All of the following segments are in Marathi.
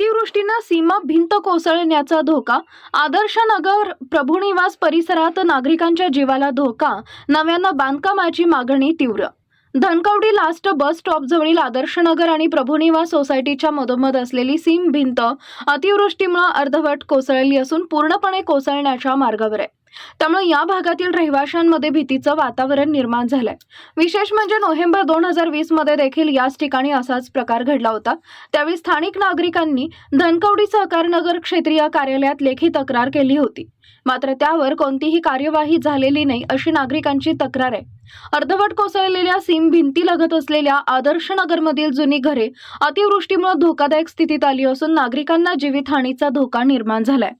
अतिवृष्टीनं सीमा भिंत कोसळण्याचा धोका आदर्शनगर प्रभुनिवास परिसरात नागरिकांच्या जीवाला धोका नव्यानं बांधकामाची मागणी तीव्र. धनकवडी लास्ट बस स्टॉप जवळील आदर्शनगर आणि प्रभुनिवास सोसायटीच्या मधोमध असलेली सीम भिंत अतिवृष्टीमुळे अर्धवट कोसळली असून पूर्णपणे कोसळण्याच्या मार्गावर आहे. त्यामुळे या भागातील रहिवाशांमध्ये भीतीचं वातावरण निर्माण झालंय. विशेष म्हणजे नोव्हेंबर दोन हजार वीसमध्ये देखील याच ठिकाणी असाच प्रकार घडला होता. त्यावेळी स्थानिक नागरिकांनी धनकवडी सहकार नगर क्षेत्रीय कार्यालयात लेखी तक्रार केली होती. मात्र त्यावर कोणतीही कार्यवाही झालेली नाही अशी नागरिकांची तक्रार आहे. अर्धवट कोसळलेल्या सीम भिंती लगत असलेल्या आदर्श नगरमधील जुनी घरे अतिवृष्टीमुळे धोकादायक स्थितीत आली असून नागरिकांना जीवितहानीचा धोका निर्माण झालाय.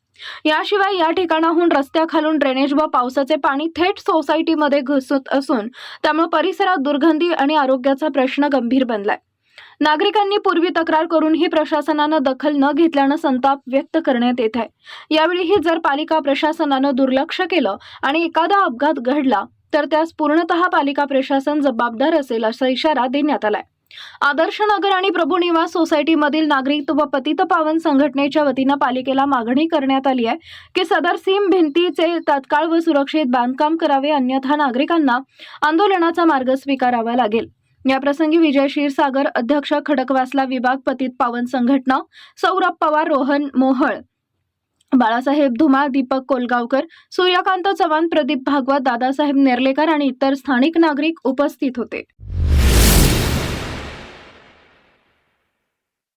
याशिवाय या ठिकाणाहून रस्त्याखालून ड्रेनेज व पावसाचे पाणी थेट सोसायटीमध्ये घुसत असून त्यामुळे परिसरात दुर्गंधी आणि आरोग्याचा प्रश्न गंभीर बनलाय. नागरिकांनी पूर्वी तक्रार करूनही प्रशासनानं दखल न घेतल्यानं संताप व्यक्त करण्यात येत आहे. यावेळीही जर पालिका प्रशासनानं दुर्लक्ष केलं आणि एखादा अपघात घडला तर त्यास पूर्णतः पालिका प्रशासन जबाबदार असेल असा इशारा देण्यात आलाय. आदर्श नगर आणि प्रभू निवास सोसायटीमधील नागरिक व पतित पावन संघटनेच्या वतीनं पालिकेला मागणी करण्यात आली आहे की सदर सीम भिंतीचे तात्काळ व सुरक्षित बांधकाम करावे अन्यथा नागरिकांना आंदोलनाचा मार्ग स्वीकारावा लागेल. याप्रसंगी विजय क्षीरसागर अध्यक्ष खडकवासला विभाग पतित पावन संघटना सौरभ पवार रोहन मोहळ बाळासाहेब धुमाळ दीपक कोलगावकर सूर्यकांत चव्हाण प्रदीप भागवत दादासाहेब नेर्लेकर आणि इतर स्थानिक नागरिक उपस्थित होते.